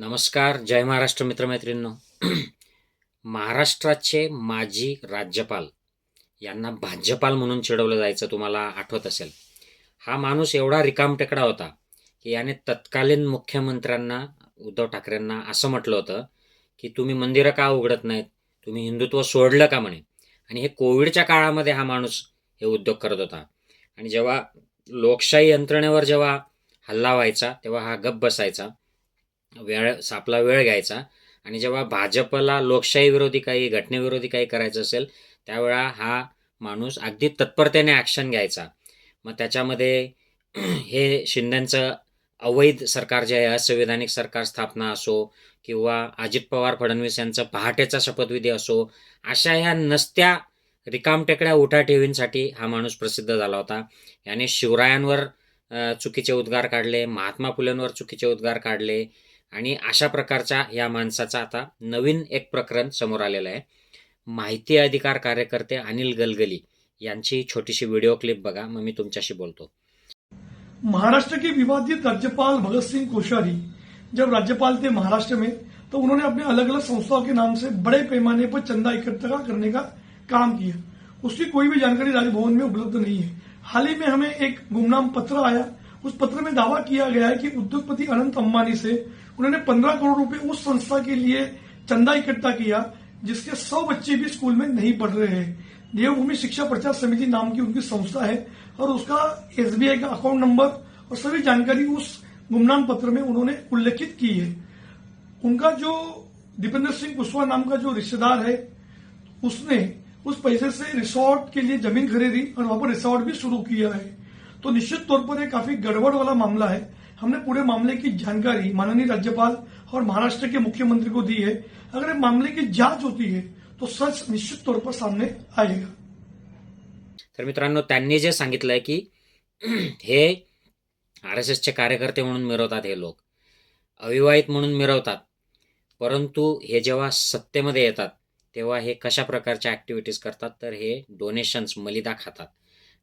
नमस्कार जय महाराष्ट्र मित्रमैत्रिणींनो. महाराष्ट्राचे माजी राज्यपाल यांना भाज्यपाल म्हणून चिडवलं जायचं तुम्हाला आठवत असेल. हा माणूस एवढा रिकामटेकडा होता की याने तत्कालीन मुख्यमंत्र्यांना उद्धव ठाकरेंना असं म्हटलं होतं की तुम्ही मंदिरं का उघडत नाहीत? तुम्ही हिंदुत्व सोडलं का म्हणे? आणि हे कोविडच्या काळामध्ये हा माणूस हे उद्योग करत होता. आणि जेव्हा लोकशाही यंत्रणेवर जेव्हा हल्ला व्हायचा तेव्हा हा गप बसायचा वेळ आपला वेळ घ्यायचा. आणि जेव्हा भाजपला लोकशाही विरोधी काही घटनेविरोधी काही करायचं असेल त्यावेळा हा माणूस अगदी तत्परतेने ॲक्शन घ्यायचा. मग त्याच्यामध्ये हे शिंद्यांचं अवैध सरकार जे आहे असंवैधानिक सरकार स्थापना असो किंवा अजित पवार फडणवीस यांचा पहाटेचा शपथविधी असो अशा ह्या नसत्या रिकामटेकड्या उठाठेवींसाठी हा माणूस प्रसिद्ध झाला होता. याने शिवरायांवर चुकीचे उद्गार काढले महात्मा फुलेंवर चुकीचे उद्गार काढले आणि अशा प्रकारच्या या माणसाचा आता नवीन एक प्रकरण समोर आलेलं आहे. माहिती अधिकार कार्यकर्ते अनिल गलगली यांची छोटीशी व्हिडिओ क्लिप बघा मग मी तुमच्याशी बोलतो. महाराष्ट्र के विवादित राज्यपाल भगत सिंह कोश्यारी जब राज्यपाल थे महाराष्ट्र में तो उन्होंने अपने अलग अलग संस्थाओं के नाम से बड़े पैमाने पर चंदा इकट्ठा करने का काम किया। उसकी कोई भी जानकारी राजभवन में उपलब्ध नहीं है। हाल ही में हमें एक गुमनाम पत्र आया उस पत्र में दावा किया गया है कि उद्योगपति अनंत अंबानी से उन्होंने पंद्रह करोड़ रुपए उस संस्था के लिए चंदा इकट्ठा किया, जिसके सौ बच्चे भी स्कूल में नहीं पढ़ रहे हैं। देवभूमि शिक्षा प्रचार समिति नाम की उनकी संस्था है और उसका एसबीआई का अकाउंट नंबर और सभी जानकारी उस गुमनाम पत्र में उन्होंने उल्लेखित की है। उनका जो दीपेंद्र सिंह कुशवाहा नाम का जो रिश्तेदार है, उसने उस पैसे से रिसोर्ट के लिए ज़मीन खरीदी और वहाँ पर रिसोर्ट भी शुरू किया है। तो निश्चित तौर पर एक काफी गड़बड़ वाला मामला है। हमने पूरे मामले की जानकारी माननीय राज्यपाल और महाराष्ट्र के मुख्यमंत्री को दी है। अगर मामले की जांच होती है तो सच निश्चित तौर पर सामने आएगा। तर मित्रांनो त्यांनी जे सांगितलंय की हे आर एस एसचे कार्यकर्ते म्हणून मिरवतात हे लोक. अविवाहित म्हणून मिरवतात. परंतु हे जेव्हा सत्तेमध्ये येतात तेव्हा हे कशा प्रकारच्या ॲक्टिव्हिटीज करतात? तर हे डोनेशन्स मलिदा खातात.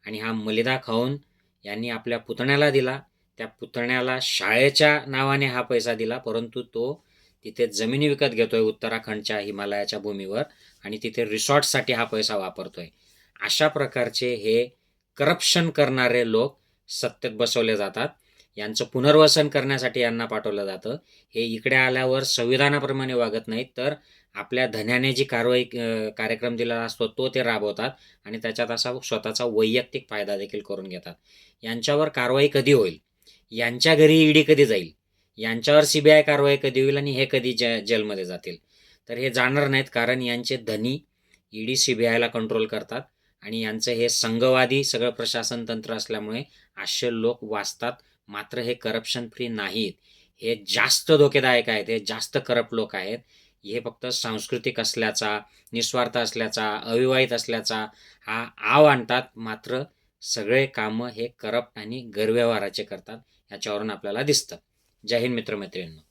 आणि हा मलिदा खाऊन यांनी आपल्या पुतण्याला दिला. त्या पुतण्याला शाळेच्या नावाने हा पैसा दिला परंतु तो तिथे जमिनी विकत घेतोय उत्तराखंडच्या हिमालयाच्या भूमीवर आणि तिथे रिसॉर्टसाठी हा पैसा वापरतोय. अशा प्रकारचे हे करप्शन करणारे लोक सत्तेत बसवले जातात. यांचं पुनर्वसन करण्यासाठी यांना पाठवलं जातं. हे इकडे आल्यावर संविधानाप्रमाणे वागत नाहीत तर आपल्या धन्याने जी कारवाई कार्यक्रम दिलेला असतो तो ते राबवतात आणि त्याच्यात असा स्वतःचा वैयक्तिक फायदा देखील करून घेतात. यांच्यावर कारवाई कधी होईल? यांच्या घरी ईडी कधी जाईल? यांच्यावर सीबीआय कारवाई कधी होईल आणि हे कधी ज जेलमध्ये जातील? तर हे जाणार नाहीत कारण यांचे धनी ईडी सीबीआयला कंट्रोल करतात आणि यांचं हे संघवादी सगळं प्रशासन तंत्र असल्यामुळे असे लोक वाचतात मात्र हे करप्शन फ्री नाहीत. हे जास्त धोकेदायक आहेत. हे जास्त करप्ट लोक आहेत. हे फक्त सांस्कृतिक असल्याचा निस्वार्थ असल्याचा अविवाहित असल्याचा हा आव आणतात. मात्र सगळे कामं हे करप्ट आणि गैरव्यवहाराचे करतात. याच्यावरून आपल्याला दिसतं. जय हिंद मित्रमैत्रिणींनो.